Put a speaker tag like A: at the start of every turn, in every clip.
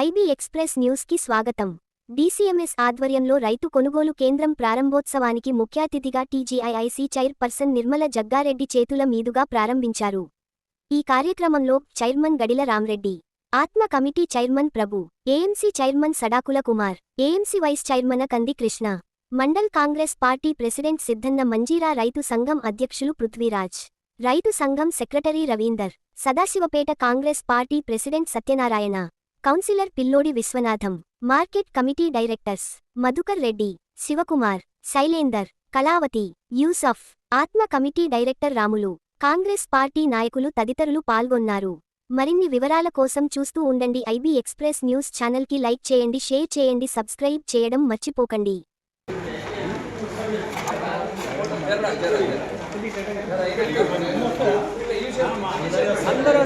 A: IB express న్యూస్కి స్వాగతం. DCMS ఆధ్వర్యంలో రైతు కొనుగోలు కేంద్రం ప్రారంభోత్సవానికి ముఖ్యాతిథిగా టీజీఐఐసీ చైర్పర్సన్ నిర్మల జగ్గారెడ్డి చేతుల మీదుగా ప్రారంభించారు. ఈ కార్యక్రమంలో chairman Gadila Ramreddy ATMA committee chairman Prabhu AMC chairman Sadakula Kumar AMC vice chairman Kandi Krishna mandal Congress party president Siddanna Manjira రైతు సంఘం అధ్యక్షులు పృథ్వీరాజ్ రైతు సంఘం secretary Ravinder Sadasivpet Congress party president Satyanarayana councillor Pillodi Vishwanatham market committee directors Madhukar Reddy Shivakumar Shailender Kalavathi Yusuf ATMA committee director Ramulu Congress party నాయకులు తదితరులు పాల్గొన్నారు. మరిన్ని వివరాల కోసం చూస్తూ ఉండండి ఐబీ ఎక్స్ప్రెస్ న్యూస్ ఛానల్కి లైక్ చేయండి షేర్ చేయండి సబ్స్క్రైబ్ చేయడం మర్చిపోకండి.
B: అందరూ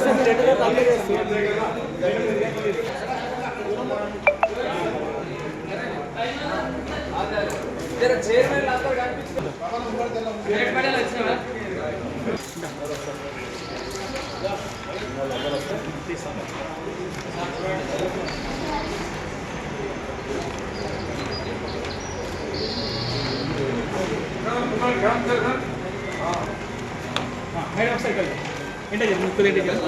B: మేడం ఒకసారి కలిసి ఏంటో చెప్పు ముక్కులు ఏంటో చెప్పు